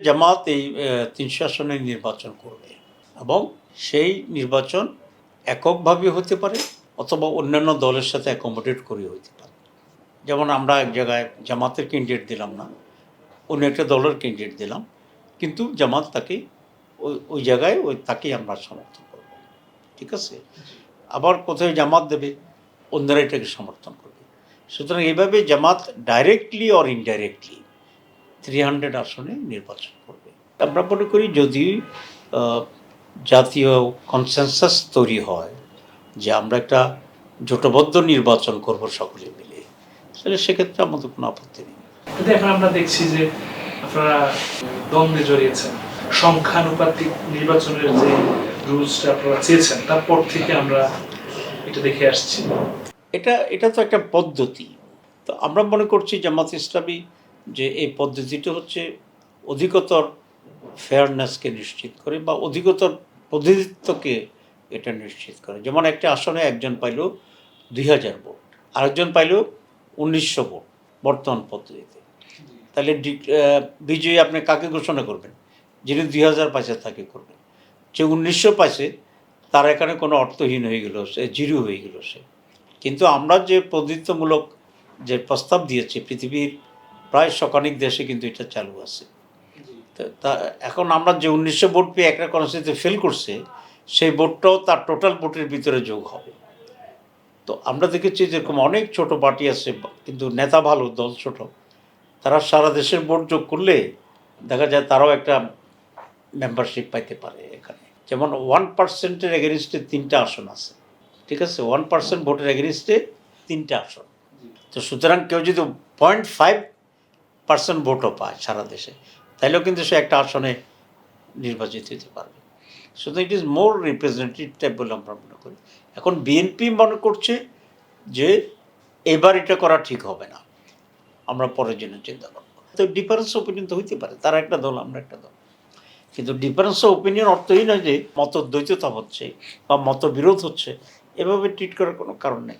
জামাত এই তিনশো আসনে নির্বাচন করবে এবং সেই নির্বাচন এককভাবে হতে পারে অথবা অন্যান্য দলের সাথে অ্যাকোমোডেট করে হতে পারে। যেমন আমরা এক জায়গায় জামাতের ক্যান্ডিডেট দিলাম না, অন্য একটা দলের ক্যান্ডিডেট দিলাম, কিন্তু জামাত তাকে ওই ওই জায়গায় ওই, তাকেই আমরা সমর্থন করব। ঠিক আছে? আবার কোথায় জামাত দেবে? অন্যরা এটাকে সমর্থন করবে। সুতরাং এইভাবে Jamaat directly or indirectly three hundred আসনে নির্বাচন করবে। আমরা মনে করি যদি জাতীয় কনসেনসাস তৈরি হয় যে আমরা একটা জোটবদ্ধ নির্বাচন করব সকলে মিলে তাহলে সেক্ষেত্রে আমাদের কোনো আপত্তি নেই। কিন্তু এখন আমরা দেখছি যে আপনারা দ্বন্দ্বে জড়িয়েছেন। সংখ্যানুপাতিক নির্বাচনের যে রুলসটা আপনারা চেয়েছেন তারপর থেকে আমরা এটা দেখে আসছি। এটা এটা তো একটা পদ্ধতি। তো আমরা মনে করছি জামাত ইসলামী যে এই পদ্ধতিটা হচ্ছে অধিকতর ফেয়ারনেসকে নিশ্চিত করে বা অধিকতর প্রতিনিধিত্বকে এটা নিশ্চিত করে। যেমন একটা আসনে একজন পাইল দুই হাজার ভোট, আরেকজন পাইল উনিশশো ভোট বর্তমান পদ্ধতিতে। তাহলে বিজয়ী আপনি কাকে ঘোষণা করবেন? যিনি দুই হাজার পাইছে তাকে করবেন। যে উনিশশো পাইছে, তার এখানে কোনো অর্থহীন হয়ে গেল সে, জিরো হয়ে গেল সে। কিন্তু আমরা যে প্রতিনিধিত্বমূলক যে প্রস্তাব দিয়েছি, পৃথিবীর প্রায় শকানিক দেশে কিন্তু এটা চালু আছে। তো তা এখন আমরা যে উনিশশো ভোট পেয়ে একটা কনস্টিতে ফেল করছে সেই ভোটটাও তার টোটাল ভোটের ভিতরে যোগ হবে। তো আমরা দেখেছি যেরকম অনেক ছোট পার্টি আছে কিন্তু নেতা ভালো দল ছোট তারা সারা দেশের ভোট যোগ করলে দেখা যায় তারাও একটা মেম্বারশিপ পাইতে পারে এখানে। যেমন ওয়ান পার্সেন্টের এগেনস্টে তিনটা আসন আছে ঠিক আছে? ওয়ান পার্সেন্ট ভোটের এগেনস্টে তিনটা আসন। তো সুতরাং কেউ যদি পয়েন্ট ফাইভ পার্সেন্ট ভোটও পায় সারা দেশে। তাইলেও কিন্তু সে একটা আসনে নির্বাচিত হতে পারবে। সুতরাং it is more representative type বলে আমরা মনে করি। এখন বিএনপি মনে করছে যে এবার এটা করা ঠিক হবে না। আমরা পরের জন্য চিন্তা করব। তো ডিফারেন্স ওপিনিয়ন তো হইতে পারে, তারা একটা দল, আমরা একটা দল। কিন্তু ডিফারেন্স ওপিনিয়ন অর্থই নয় যে মতদ্বৈততা হচ্ছে বা মতবিরোধ হচ্ছে। এভাবে ট্রিট করার কোনো কারণ নেই।